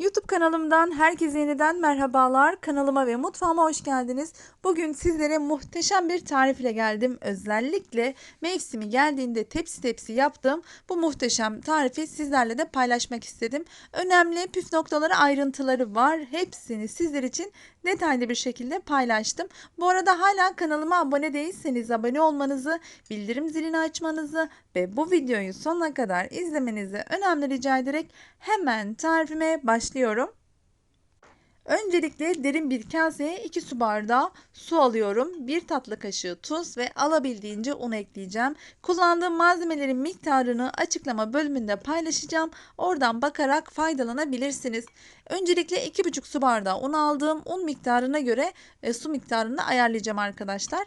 YouTube kanalımdan herkese yeniden merhabalar. Kanalıma ve mutfağıma hoş geldiniz. Bugün sizlere muhteşem bir tarif ile geldim. Özellikle mevsimi geldiğinde tepsi tepsi yaptığım bu muhteşem tarifi sizlerle de paylaşmak istedim. Önemli püf noktaları ayrıntıları var. Hepsini sizler için detaylı bir şekilde paylaştım. Bu arada hala kanalıma abone değilseniz abone olmanızı, bildirim zilini açmanızı ve bu videoyu sonuna kadar izlemenizi önemli rica ederek hemen tarifime başlıyorum. Öncelikle derin bir kaseye 2 su bardağı su alıyorum. 1 tatlı kaşığı tuz ve alabildiğince un ekleyeceğim. Kullandığım malzemelerin miktarını açıklama bölümünde paylaşacağım. Oradan bakarak faydalanabilirsiniz. Öncelikle 2,5 su bardağı un aldığım un miktarına göre e, su miktarını ayarlayacağım arkadaşlar.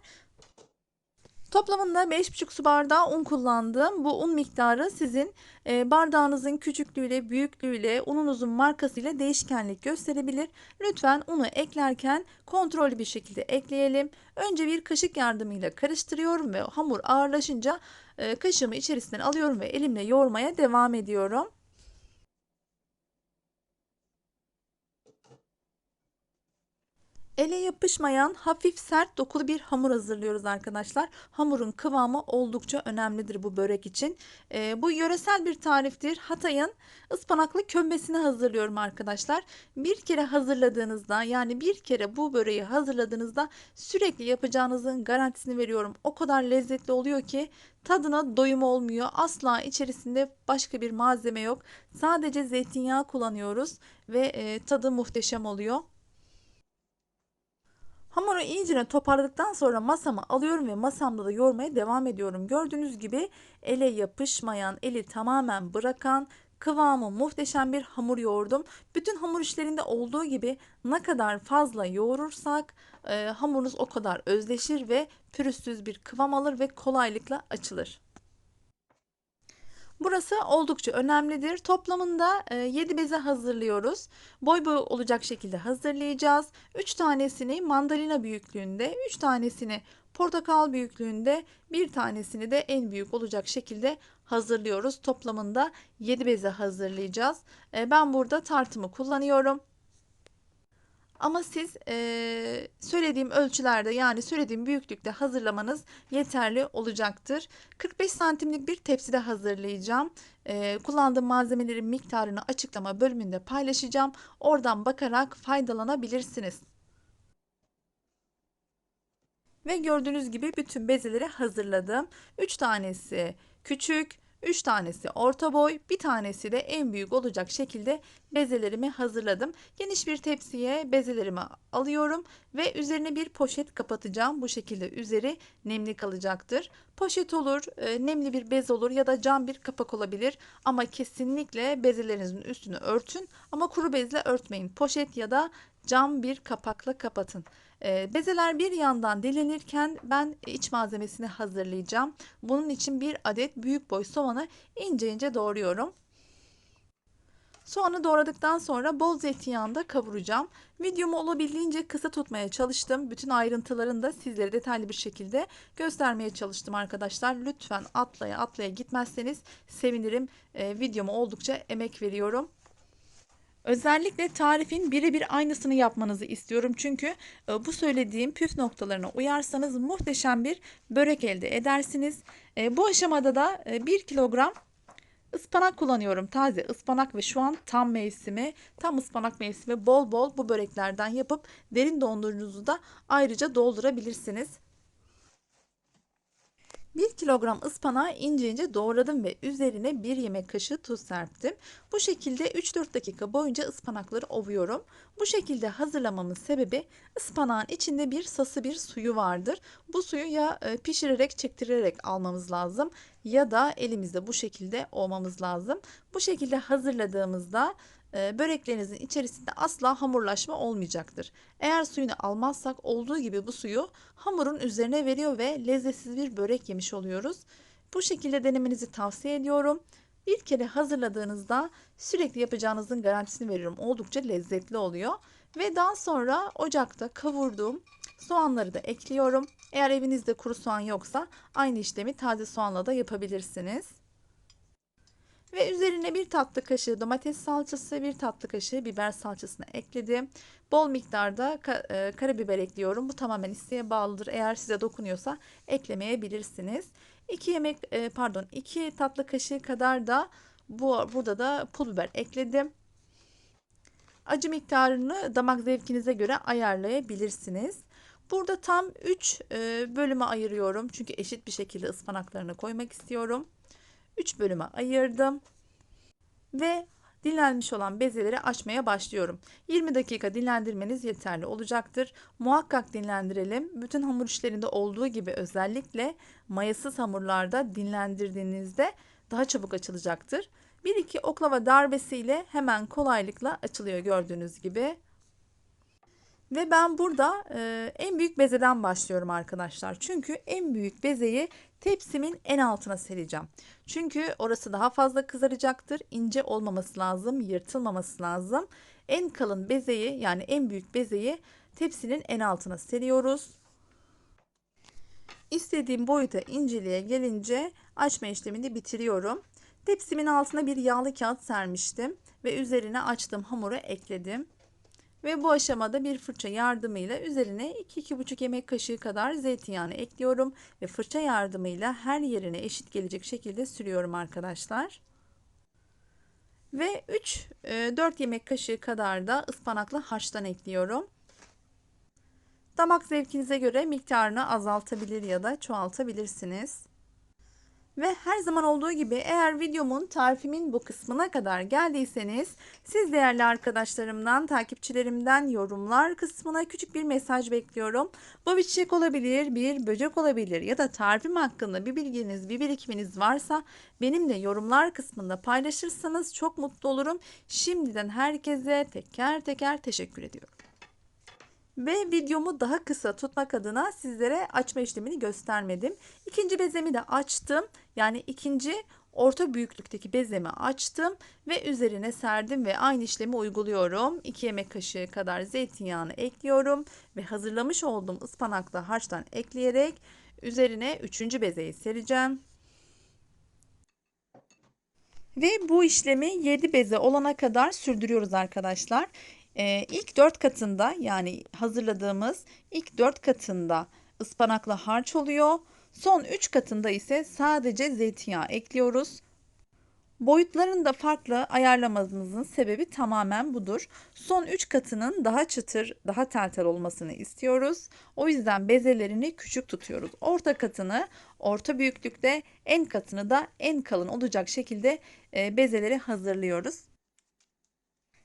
Toplamında 5,5 su bardağı un kullandım. Bu un miktarı sizin e, bardağınızın küçüklüğüyle, büyüklüğüyle, ununuzun markasıyla değişkenlik gösterebilir. Lütfen unu eklerken kontrollü bir şekilde ekleyelim. Önce bir kaşık yardımıyla karıştırıyorum ve hamur ağırlaşınca e, kaşığımı içerisinden alıyorum ve elimle yoğurmaya devam ediyorum. Ele yapışmayan hafif sert dokulu bir hamur hazırlıyoruz arkadaşlar. Hamurun kıvamı oldukça önemlidir bu börek için. Ee, bu yöresel bir tariftir. Hatay'ın ıspanaklı kömbesini hazırlıyorum arkadaşlar. Bir kere hazırladığınızda yani bir kere bu böreği hazırladığınızda sürekli yapacağınızın garantisini veriyorum. O kadar lezzetli oluyor ki tadına doyum olmuyor. Asla içerisinde başka bir malzeme yok. Sadece zeytinyağı kullanıyoruz ve e, tadı muhteşem oluyor. Hamuru iyice toparladıktan sonra masama alıyorum ve masamda da yoğurmaya devam ediyorum. Gördüğünüz gibi ele yapışmayan, eli tamamen bırakan, kıvamı muhteşem bir hamur yoğurdum. Bütün hamur işlerinde olduğu gibi ne kadar fazla yoğurursak e, hamurunuz o kadar özleşir ve pürüzsüz bir kıvam alır ve kolaylıkla açılır. Burası oldukça önemlidir. Toplamında 7 e, beze hazırlıyoruz. Boy boy olacak şekilde hazırlayacağız. 3 tanesini mandalina büyüklüğünde, 3 tanesini portakal büyüklüğünde, bir tanesini de en büyük olacak şekilde hazırlıyoruz. Toplamında 7 beze hazırlayacağız. E, ben burada tartımı kullanıyorum. Ama siz e, söylediğim ölçülerde yani söylediğim büyüklükte hazırlamanız yeterli olacaktır. 45 santimlik bir tepside hazırlayacağım. E, kullandığım malzemelerin miktarını açıklama bölümünde paylaşacağım. Oradan bakarak faydalanabilirsiniz. Ve gördüğünüz gibi bütün bezeleri hazırladım. 3 tanesi küçük, 3 tanesi orta boy, bir tanesi de en büyük olacak şekilde bezelerimi hazırladım. Geniş bir tepsiye bezelerimi alıyorum ve üzerine bir poşet kapatacağım. Bu şekilde üzeri nemli kalacaktır. Poşet olur, e, nemli bir bez olur ya da cam bir kapak olabilir. Ama kesinlikle bezelerinizin üstünü örtün ama kuru bezle örtmeyin. Poşet ya da cam bir kapakla kapatın. Ee, bezeler bir yandan dilenirken ben iç malzemesini hazırlayacağım. Bunun için bir adet büyük boy soğanı ince ince doğruyorum. Soğanı doğradıktan sonra bol zeytinyağında kavuracağım. Videomu olabildiğince kısa tutmaya çalıştım. Bütün ayrıntılarını da sizlere detaylı bir şekilde göstermeye çalıştım arkadaşlar. Lütfen atlaya atlaya gitmezseniz sevinirim. Ee, videoma oldukça emek veriyorum. Özellikle tarifin birebir aynısını yapmanızı istiyorum. Çünkü e, bu söylediğim püf noktalarına uyarsanız muhteşem bir börek elde edersiniz. E, bu aşamada da 1 e, kilogram ıspanak kullanıyorum. Taze ıspanak ve şu an tam mevsimi, tam ıspanak mevsimi bol bol bu böreklerden yapıp derin dondurucunuzu da ayrıca doldurabilirsiniz. 1 kilogram ıspanağı ince ince doğradım ve üzerine 1 yemek kaşığı tuz serptim. Bu şekilde 3-4 dakika boyunca ıspanakları ovuyorum. Bu şekilde hazırlamamın sebebi ıspanağın içinde bir sası bir suyu vardır. Bu suyu ya e, pişirerek çektirerek almamız lazım ya da elimizde bu şekilde olmamız lazım. Bu şekilde hazırladığımızda böreklerinizin içerisinde asla hamurlaşma olmayacaktır. Eğer suyunu almazsak olduğu gibi bu suyu hamurun üzerine veriyor ve lezzetsiz bir börek yemiş oluyoruz. Bu şekilde denemenizi tavsiye ediyorum. Bir kere hazırladığınızda sürekli yapacağınızın garantisini veriyorum. Oldukça lezzetli oluyor. Ve daha sonra ocakta kavurduğum soğanları da ekliyorum. Eğer evinizde kuru soğan yoksa aynı işlemi taze soğanla da yapabilirsiniz. Ve üzerine bir tatlı kaşığı domates salçası, bir tatlı kaşığı biber salçasını ekledim. Bol miktarda e, karabiber ekliyorum. Bu tamamen isteğe bağlıdır. Eğer size dokunuyorsa eklemeyebilirsiniz. 2 yemek e, pardon 2 tatlı kaşığı kadar da bu burada da pul biber ekledim. Acı miktarını damak zevkinize göre ayarlayabilirsiniz. Burada tam 3 e, bölüme ayırıyorum. Çünkü eşit bir şekilde ıspanaklarını koymak istiyorum. 3 bölüme ayırdım. Ve dinlenmiş olan bezeleri açmaya başlıyorum. 20 dakika dinlendirmeniz yeterli olacaktır. Muhakkak dinlendirelim. Bütün hamur işlerinde olduğu gibi özellikle mayasız hamurlarda dinlendirdiğinizde daha çabuk açılacaktır. 1-2 oklava darbesiyle hemen kolaylıkla açılıyor gördüğünüz gibi. Ve ben burada e, en büyük bezeden başlıyorum arkadaşlar. Çünkü en büyük bezeyi tepsimin en altına sereceğim. Çünkü orası daha fazla kızaracaktır. İnce olmaması lazım, yırtılmaması lazım. En kalın bezeyi yani en büyük bezeyi tepsinin en altına seriyoruz. İstediğim boyuta inceliğe gelince açma işlemini bitiriyorum. Tepsimin altına bir yağlı kağıt sermiştim ve üzerine açtığım hamuru ekledim. Ve bu aşamada bir fırça yardımıyla üzerine 2-2,5 yemek kaşığı kadar zeytinyağını ekliyorum ve fırça yardımıyla her yerine eşit gelecek şekilde sürüyorum arkadaşlar. Ve 3-4 yemek kaşığı kadar da ıspanaklı harçtan ekliyorum. Damak zevkinize göre miktarını azaltabilir ya da çoğaltabilirsiniz. Ve her zaman olduğu gibi eğer videomun tarifimin bu kısmına kadar geldiyseniz siz değerli arkadaşlarımdan, takipçilerimden yorumlar kısmına küçük bir mesaj bekliyorum. Bu bir çiçek olabilir, bir böcek olabilir ya da tarifim hakkında bir bilginiz, bir birikiminiz varsa benimle yorumlar kısmında paylaşırsanız çok mutlu olurum. Şimdiden herkese teker teker teşekkür ediyorum. Ve videomu daha kısa tutmak adına sizlere açma işlemini göstermedim. İkinci bezemi de açtım. Yani ikinci orta büyüklükteki bezemi açtım ve üzerine serdim ve aynı işlemi uyguluyorum. 2 yemek kaşığı kadar zeytinyağını ekliyorum ve hazırlamış olduğum ıspanaklı harçtan ekleyerek üzerine üçüncü bezeyi sereceğim. Ve bu işlemi 7 beze olana kadar sürdürüyoruz arkadaşlar. Ee, ilk 4 katında yani hazırladığımız ilk 4 katında ıspanakla harç oluyor. Son 3 katında ise sadece zeytinyağı ekliyoruz. Boyutlarını da farklı ayarlamamızın sebebi tamamen budur. Son 3 katının daha çıtır, daha tel tel olmasını istiyoruz. O yüzden bezelerini küçük tutuyoruz. Orta katını orta büyüklükte, en katını da en kalın olacak şekilde e, bezeleri hazırlıyoruz.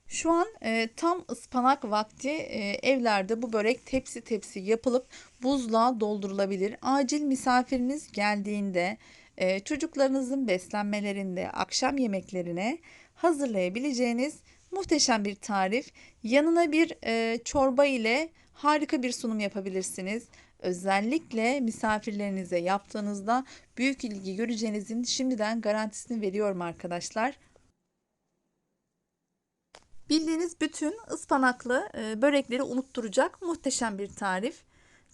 Şu an e, tam ıspanak vakti e, evlerde bu börek tepsi tepsi yapılıp buzluğa doldurulabilir. Acil misafiriniz geldiğinde e, çocuklarınızın beslenmelerinde akşam yemeklerine hazırlayabileceğiniz muhteşem bir tarif. Yanına bir e, çorba ile harika bir sunum yapabilirsiniz. Özellikle misafirlerinize yaptığınızda büyük ilgi göreceğinizin şimdiden garantisini veriyorum arkadaşlar. Bildiğiniz bütün ıspanaklı e, börekleri unutturacak muhteşem bir tarif.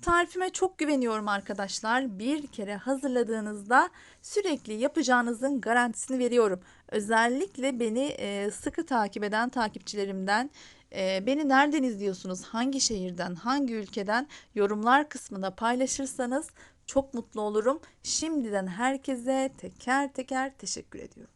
Tarifime çok güveniyorum arkadaşlar. Bir kere hazırladığınızda sürekli yapacağınızın garantisini veriyorum. Özellikle beni e, sıkı takip eden takipçilerimden e, beni nereden izliyorsunuz, hangi şehirden, hangi ülkeden yorumlar kısmında paylaşırsanız çok mutlu olurum. Şimdiden herkese teker teker teşekkür ediyorum.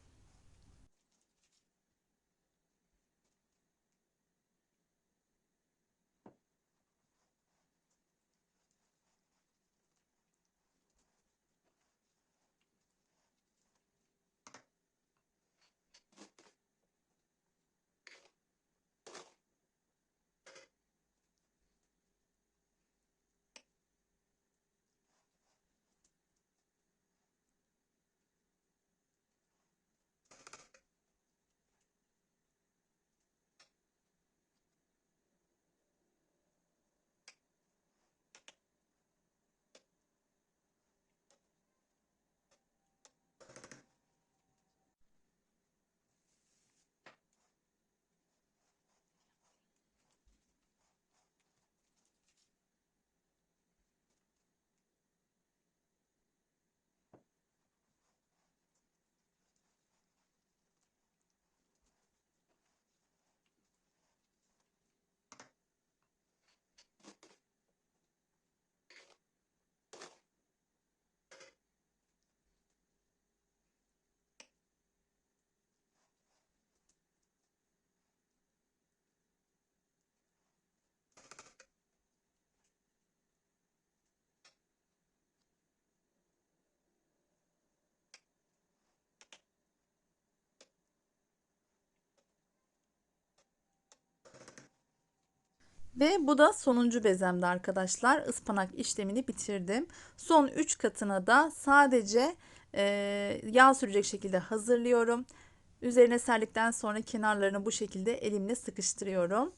Ve bu da sonuncu bezemdi arkadaşlar. Ispanak işlemini bitirdim. Son 3 katına da sadece e, yağ sürecek şekilde hazırlıyorum. Üzerine serdikten sonra kenarlarını bu şekilde elimle sıkıştırıyorum.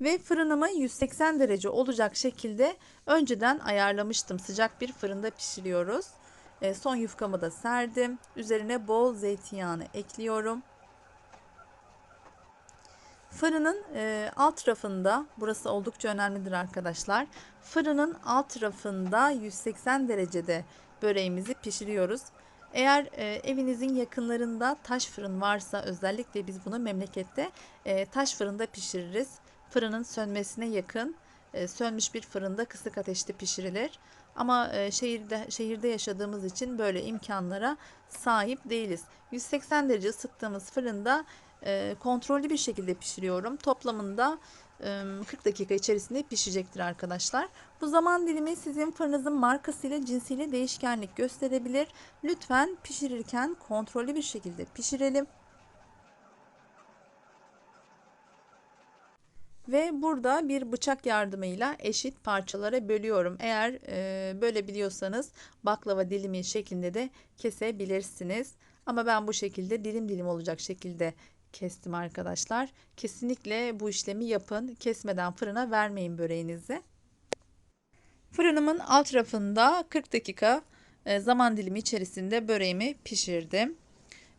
Ve fırınımı 180 derece olacak şekilde önceden ayarlamıştım. Sıcak bir fırında pişiriyoruz. E, son yufkamı da serdim. Üzerine bol zeytinyağını ekliyorum. Fırının e, alt rafında, burası oldukça önemlidir arkadaşlar. Fırının alt rafında 180 derecede böreğimizi pişiriyoruz. Eğer e, evinizin yakınlarında taş fırın varsa özellikle biz bunu memlekette e, taş fırında pişiririz fırının sönmesine yakın e, sönmüş bir fırında kısık ateşte pişirilir. Ama e, şehirde şehirde yaşadığımız için böyle imkanlara sahip değiliz. 180 derece ısıttığımız fırında e, kontrollü bir şekilde pişiriyorum. Toplamında 40 dakika içerisinde pişecektir arkadaşlar. Bu zaman dilimi sizin fırınızın markasıyla cinsiyle değişkenlik gösterebilir. Lütfen pişirirken kontrollü bir şekilde pişirelim. Ve burada bir bıçak yardımıyla eşit parçalara bölüyorum. Eğer e, bölebiliyorsanız baklava dilimi şeklinde de kesebilirsiniz. Ama ben bu şekilde dilim dilim olacak şekilde kestim arkadaşlar. Kesinlikle bu işlemi yapın. Kesmeden fırına vermeyin böreğinizi. Fırınımın alt rafında 40 dakika e, zaman dilimi içerisinde böreğimi pişirdim.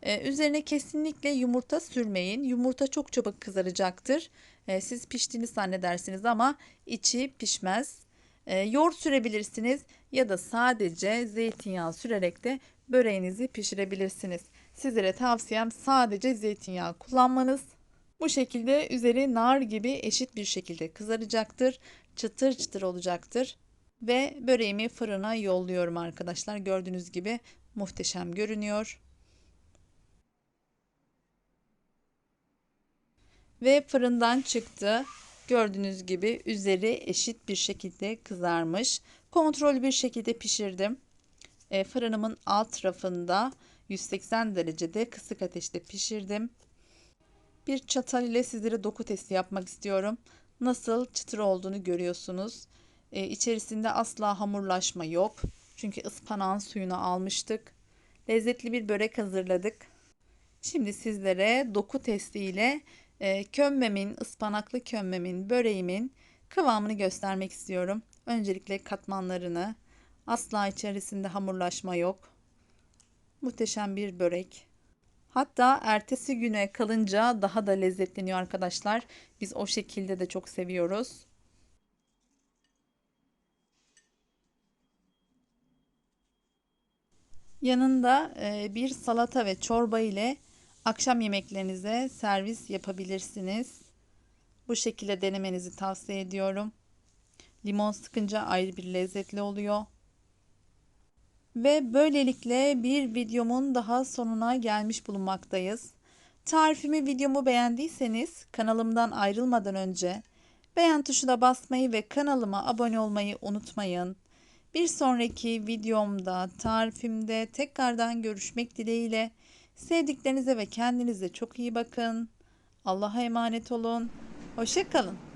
Ee, üzerine kesinlikle yumurta sürmeyin. Yumurta çok çabuk kızaracaktır. Ee, siz piştiğini zannedersiniz ama içi pişmez. Ee, yoğurt sürebilirsiniz ya da sadece zeytinyağı sürerek de böreğinizi pişirebilirsiniz. Sizlere tavsiyem sadece zeytinyağı kullanmanız. Bu şekilde üzeri nar gibi eşit bir şekilde kızaracaktır. Çıtır çıtır olacaktır. Ve böreğimi fırına yolluyorum arkadaşlar. Gördüğünüz gibi muhteşem görünüyor. Ve fırından çıktı. Gördüğünüz gibi üzeri eşit bir şekilde kızarmış. Kontrol bir şekilde pişirdim. E, fırınımın alt rafında 180 derecede kısık ateşte pişirdim. Bir çatal ile sizlere doku testi yapmak istiyorum. Nasıl çıtır olduğunu görüyorsunuz. E, içerisinde asla hamurlaşma yok. Çünkü ıspanağın suyunu almıştık. Lezzetli bir börek hazırladık. Şimdi sizlere doku testi ile e, kömbemin, ıspanaklı kömbemin, böreğimin kıvamını göstermek istiyorum. Öncelikle katmanlarını, asla içerisinde hamurlaşma yok. Muhteşem bir börek. Hatta ertesi güne kalınca daha da lezzetleniyor arkadaşlar. Biz o şekilde de çok seviyoruz. Yanında e, bir salata ve çorba ile Akşam yemeklerinize servis yapabilirsiniz. Bu şekilde denemenizi tavsiye ediyorum. Limon sıkınca ayrı bir lezzetli oluyor. Ve böylelikle bir videomun daha sonuna gelmiş bulunmaktayız. Tarifimi videomu beğendiyseniz kanalımdan ayrılmadan önce beğen tuşuna basmayı ve kanalıma abone olmayı unutmayın. Bir sonraki videomda, tarifimde tekrardan görüşmek dileğiyle. Sevdiklerinize ve kendinize çok iyi bakın. Allah'a emanet olun. Hoşçakalın.